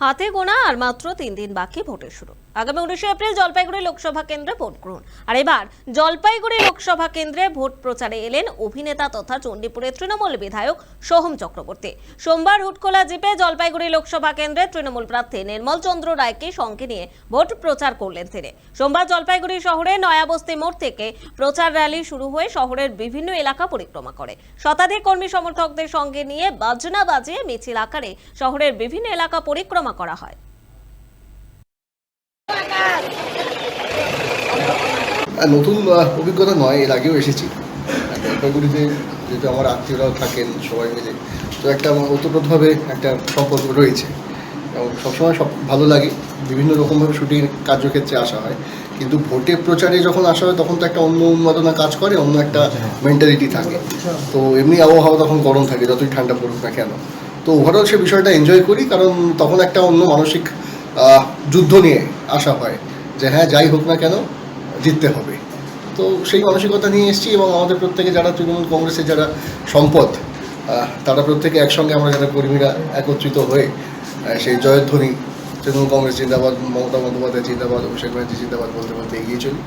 হাতে গোনা আর মাত্র তিন দিন বাকি ভোটের শুরু। আগামী উনিশে এপ্রিল জলপাইগুড়ি লোকসভা কেন্দ্রে ভোট গ্রহণ। আর এবার জলপাইগুড়ি লোকসভা কেন্দ্রে ভোট প্রচারে এলেন অভিনেতা তথা চণ্ডীপুরের তৃণমূল বিধায়ক সোহম চক্রবর্তী। সোমবার হুটখোলা জিপে জলপাইগুড়ি লোকসভা কেন্দ্রে তৃণমূল প্রার্থী নির্মল চন্দ্র রায়কে সঙ্গে নিয়ে ভোট প্রচার করলেন তিনি। সোমবার জলপাইগুড়ি শহরে নয়াবস্তি মোড় থেকে প্রচার র্যালি শুরু হয়ে শহরের বিভিন্ন এলাকা পরিক্রমা করে। শতাধিক কর্মী সমর্থকদের সঙ্গে নিয়ে বাজনা বাজিয়ে মিছিল আকারে শহরের বিভিন্ন এলাকা পরিক্রমা করা হয়। নতুন অভিজ্ঞতা নয় এর আগেও এসেছি। জলপাইগুড়িতে যেহেতু আমার আত্মীয়রাও থাকেন সবাই মিলে তো একটা আমার ওতপ্রোতভাবে একটা সম্পর্ক রয়েছে। এবং সবসময় সব ভালো লাগে বিভিন্ন রকমভাবে শুটিং কার্যক্ষেত্রে আসা হয়। কিন্তু ভোটে প্রচারে যখন আসা হয় তখন তো একটা অন্য উন্মাদনা কাজ করে অন্য একটা মেন্টালিটি থাকে। তো এমনি আবহাওয়া তখন গরম থাকে যতই ঠান্ডা পড়ুক না কেন। তো ওভারঅল সে বিষয়টা এনজয় করি, কারণ তখন একটা অন্য মানসিক যুদ্ধ নিয়ে আসা হয় যে হ্যাঁ যাই হোক না কেন, জিততে হবে। তো সেই মানসিকতা নিয়ে এসেছি এবং আমাদের প্রত্যেকে যারা তৃণমূল কংগ্রেসের যারা সম্পদ তারা প্রত্যেকে একসঙ্গে আমরা যারা কর্মীরা একত্রিত হয়ে সেই জয়ধ্বনি তৃণমূল কংগ্রেস জিন্দাবাদ, মমতা বন্দ্যোপাধ্যায় জিন্দাবাদ, অভিষেক ব্যানার্জি জিন্দাবাদ বলতে বলতে এগিয়ে চলি।